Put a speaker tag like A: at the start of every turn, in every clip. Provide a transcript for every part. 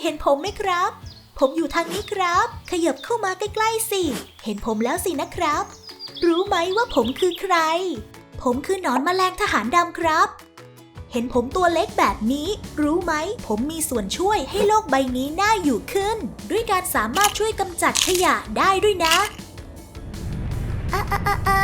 A: เห็นผมไหมครับ ผมอยู่ทางนี้ครับ ขยับเข้ามาใกล้ๆสิ เห็นผมแล้วสินะครับ รู้ไหมว่าผมคือใคร ผมคือหนอนแมลงทหารดำครับ เห็นผมตัวเล็กแบบนี้ รู้ไหม ผมมีส่วนช่วยให้โลกใบนี้น่าอยู่ขึ้น ด้วยการสามารถช่วยกำจัดขยะได้ด้วยนะอะอะอะอะ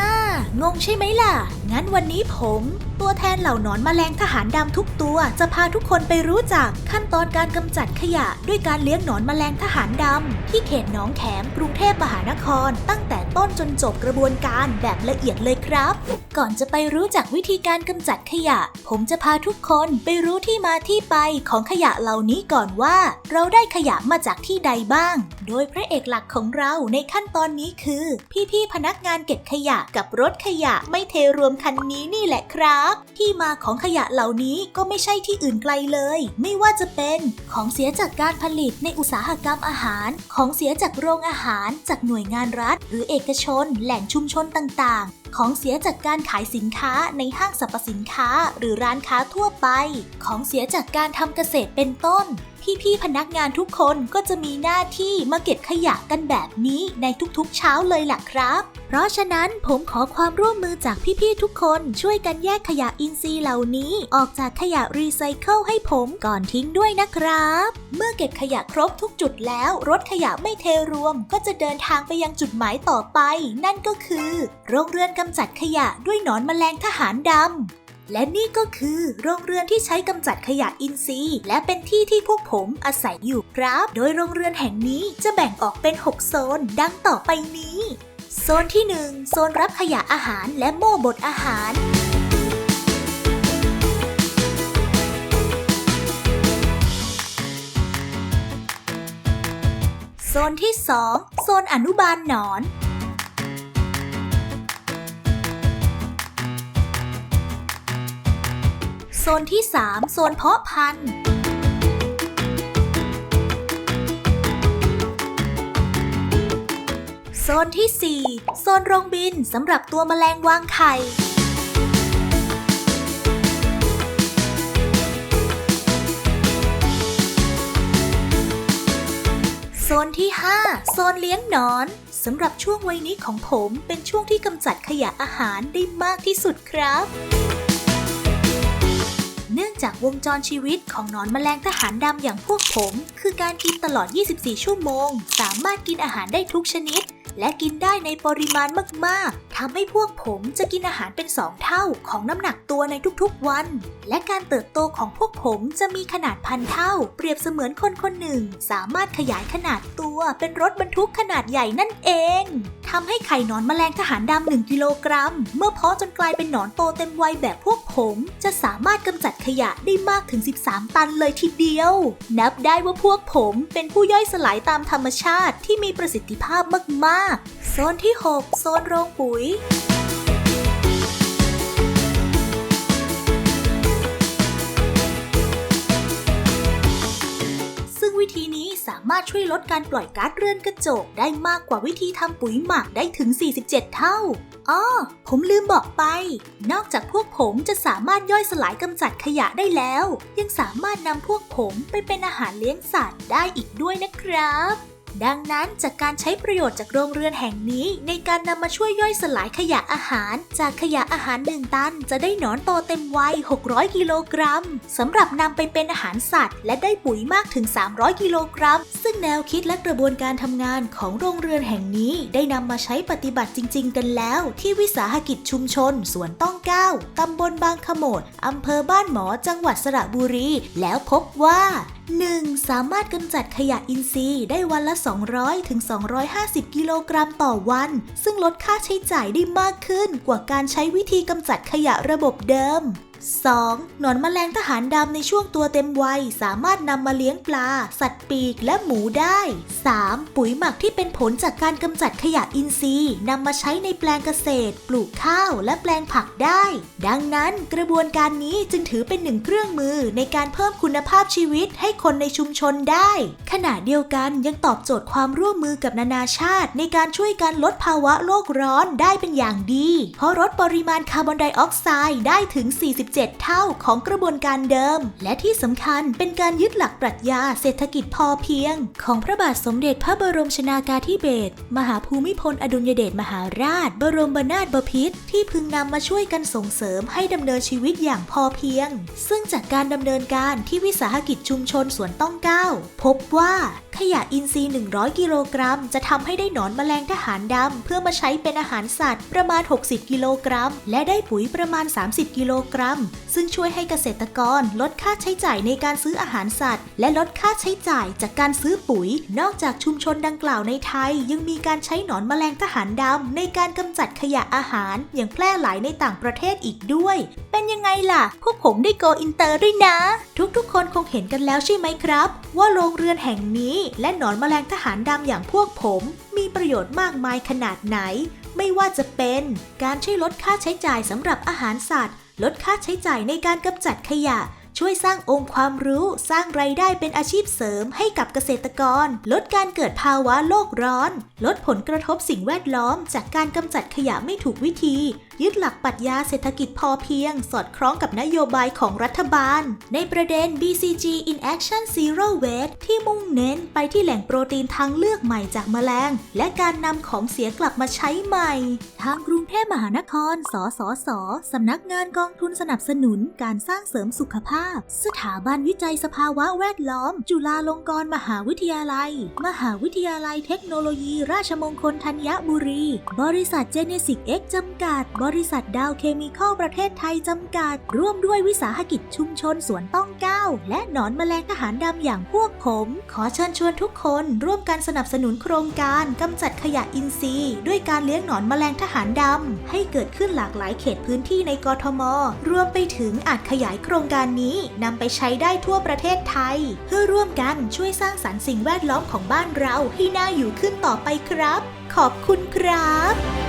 A: งงใช่ไหมล่ะ งั้นวันนี้ผม ตัวแทนเหล่าหนอนแมลงทหารดำทุกตัวจะพาทุกคนไปรู้จักขั้นตอนการกำจัดขยะด้วยการเลี้ยงหนอนแมลงทหารดำที่เขตหนองแขมกรุงเทพมหานคร ตั้งแต่ต้นจนจบกระบวนการแบบละเอียดเลยครับ ก่อนจะไปรู้จักวิธีการกำจัดขยะ ผมจะพาทุกคนไปรู้ที่มาที่ไปของขยะเหล่านี้ก่อนว่า เราได้ขยะมาจากที่ใดบ้าง โดยพระเอกหลักของเราในขั้นตอนนี้คือ พี่ๆพนักงานเก็บขยะกับรถขยะไม่เทรวมคันนี้นี่แหละครับ ที่มาของขยะเหล่านี้ก็ไม่ใช่ที่อื่นไกลเลย ไม่ว่าจะเป็นของเสียจากการผลิตในอุตสาหกรรมอาหาร ของเสียจากโรงอาหาร จากหน่วยงานรัฐ หรือเอกชน แหล่งชุมชนต่างๆ ของเสียจากการขายสินค้าในห้างสรรพสินค้า หรือร้านค้าทั่วไป ของเสียจากการทำเกษตรเป็นต้นพี่ๆพนักงานทุกคนก็จะมีหน้าที่มาเก็บขยะกันแบบนี้ในทุกๆเช้าเลยล่ะครับ เพราะฉะนั้นผมขอความร่วมมือจากพี่ๆทุกคนช่วยกันแยกขยะอินทรีย์เหล่านี้ ออกจากขยะรีไซเคิลให้ผมก่อนทิ้งด้วยนะครับ เมื่อเก็บขยะครบทุกจุดแล้ว รถขยะไม่เทรวม ก็จะเดินทางไปยังจุดหมายต่อไป นั่นก็คือ โรงเรือนกำจัดขยะด้วยหนอนแมลงทหารดำและนี่ก็คือโรงเรือนที่ใช้กำจัดขยะอินทรีย์ และเป็นที่ที่พวกผมอาศัยอยู่ครับ โดยโรงเรือนแห่งนี้จะแบ่งออกเป็น 6 โซน ดังต่อไปนี้ โซนที่ 1 โซนรับขยะอาหารและโม่บดอาหาร โซนที่ 2 โซนอนุบาลหนอน โซนที่ 3 โซนเพาะพันธุ์ นที่ 4 โซนโรงบินสำหรับตัวแมลงวางไข่โซนที่ 5 โซนเลี้ยงหนอน สำหรับช่วงวัยนี้ของผมเป็นช่วงที่กำจัดขยะอาหารได้มากที่สุดครับ เนื่องจากวงจรชีวิตของหนอนแมลงทหารดำอย่างพวกผม คือการกินตลอด 24 ชั่วโมง สามารถกินอาหารได้ทุกชนิด และกินได้ในปริมาณมากๆทำให้พวกผมจะกินอาหารเป็นสองเท่าของน้ำหนักตัวในทุกๆวัน และการเติบโตของพวกผมจะมีขนาดพันเท่า เปรียบเสมือนคนคนหนึ่ง สามารถขยายขนาดตัวเป็นรถบรรทุกขนาดใหญ่นั่นเองทำให้ไข่หนอนแมลงทหารดำ1กิโลกรัม เมื่อเพาะจนกลายเป็นหนอนโตเต็มวัยแบบพวกผม จะสามารถกำจัดขยะได้มากถึง 13 ตันเลยทีเดียว นับได้ว่าพวกผมเป็นผู้ย่อยสลายตามธรรมชาติที่มีประสิทธิภาพมาก ๆ โซนที่ 6 โซนโรงปุ๋ยารถช่วยลดการปล่อยก๊าซเรือนกระจกได้มากกว่าวิธีทำปุ๋ยหมักได้ถึง 47 เท่าอ๋อผมลืมบอกไป นอกจากพวกผมจะสามารถย่อยสลายกำจัดขยะได้แล้ว ยังสามารถนำพวกผมไปเป็นอาหารเลี้ยงสัตว์ได้อีกด้วยนะครับ ดังนั้นจากการใช้ประโยชน์จากโรงเรือนแห่งนี้ในการนำมาช่วยย่อยสลายขยะอาหาร จากขยะอาหาร 1 ตัน จะได้หนอนโตเต็มวัย 600 กิโลกรัมสำหรับนำไปเป็นอาหารสัตว์ และได้ปุ๋ยมากถึง 300 กิโลกรัม ซึ่งแนวคิดและกระบวนการทำงานของโรงเรือนแห่งนี้ ได้นำมาใช้ปฏิบัติจริง ๆ กันแล้ว ที่วิสาหกิจชุมชนสวนต้องก้าวตำบลบางขโมดอำเภอบ้านหมอจังหวัดสระบุรี แล้วพบว่า 1. สามารถกำจัดขยะอินทรีย์ได้วันละ 200ถึง250 กิโลกรัมต่อวัน ซึ่งลดค่าใช้จ่ายได้มากขึ้นกว่าการใช้วิธีกำจัดขยะระบบเดิม 2. หนอนแมลงทหารดำในช่วงตัวเต็มวัย สามารถนำมาเลี้ยงปลา สัตว์ปีกและหมูได้ 3. ปุ๋ยหมักที่เป็นผลจากการกำจัดขยะอินทรีย์นำมาใช้ในแปลงเกษตร ปลูกข้าวและแปลงผักได้ ดังนั้นกระบวนการนี้จึงถือเป็นหนึ่งเครื่องมือในการเพิ่มคุณภาพชีวิตให้คนในชุมชนได้ ขณะเดียวกันยังตอบโจทย์ความร่วมมือกับนานาชาติ ในการช่วยกันลดภาวะโลกร้อนได้เป็นอย่างดี เพราะลดปริมาณคาร์บอนไดออกไซด์ได้ถึง17เท่าของกระบวนการเดิม และที่สำคัญเป็นการยึดหลักปรัชญาเศรษฐกิจพอเพียง ของพระบาทสมเด็จพระบรมชนากาธิเบศรมหาภูมิพลอดุลยเดชมหาราช บรมนาถบพิตรที่พึงนำมาช่วยกันส่งเสริมให้ดำเนินชีวิตอย่างพอเพียง ซึ่งจากการดำเนินการที่วิสาหกิจชุมชนสวนต้องก้าพบว่าขยะอินทรีย์ 100 กิโลกรัม จะทำให้ได้หนอนแมลงทหารดำ เพื่อมาใช้เป็นอาหารสัตว์ประมาณ 60 กิโลกรัม และได้ปุ๋ยประมาณ 30 กิโลกรัมซึ่งช่วยให้เกษตรกรลดค่าใช้จ่ายในการซื้ออาหารสัตว์ และลดค่าใช้จ่ายจากการซื้อปุ๋ย นอกจากชุมชนดังกล่าวในไทย ยังมีการใช้หนอนแมลงทหารดำในการกำจัดขยะอาหารอย่างแพร่หลายในต่างประเทศอีกด้วย เป็นยังไงล่ะ พวกผมได้โกอินเตอร์ด้วยนะ ทุกๆ คนคงเห็นกันแล้วใช่ไหมครับ ว่าโรงเรือนแห่งนี้และหนอนแมลงทหารดำอย่างพวกผม มีประโยชน์มากมายขนาดไหนไม่ว่าจะเป็นการช่วยลดค่าใช้จ่ายสำหรับอาหารสัตว์ ลดค่าใช้จ่ายในการกำจัดขยะ ช่วยสร้างองค์ความรู้สร้างไรายได้เป็นอาชีพเสริมให้กับเกษตรกร ลดการเกิดภาวะโลกร้อน ลดผลกระทบสิ่งแวดล้อม จากการกำจัดขยะไม่ถูกวิธี ยึดหลักปรัชญาเศรษฐกิจพอเพียง สอดคล้องกับนโยบายของรัฐบาล ในประเด็น BCG in Action Zero Waste ที่มุ่งเน้นไปที่แหล่งโปรตีนทางเลือกใหม่จากแมลง และการนำของเสียกลับมาใช้ใหม่ ทางกรุงเทพมหานคร สสสสำนักงานกองทุนสนับสนุนการสร้างเสริมสุขภาพสถาบันวิจัยสภาวะแวดล้อม จุฬาลงกรณ์มหาวิทยาลัย มหาวิทยาลัยเทคโนโลยี ราชมงคลธัญบุรี บริษัทเจเนซิกเอ็กจำกัด บริษัทดาวเคมีคอลประเทศไทยจำกัด ร่วมด้วยวิสาหกิจชุมชนสวนต้องก้าและหนอนแมลงทหารดำอย่างพวกผม ขอเชิญชวนทุกคนร่วมกันสนับสนุนโครงการกำจัดขยะอินทรีย์ ด้วยการเลี้ยงหนอนแมลงทหารดำให้เกิดขึ้นหลากหลายเขตพื้นที่ในกทม รวมไปถึงอาจขยายโครงการนี้นำไปใช้ได้ทั่วประเทศไทย เพื่อร่วมกันช่วยสร้างสรรค์สิ่งแวดล้อมของบ้านเราให้น่าอยู่ขึ้นต่อไปครับ ขอบคุณครับ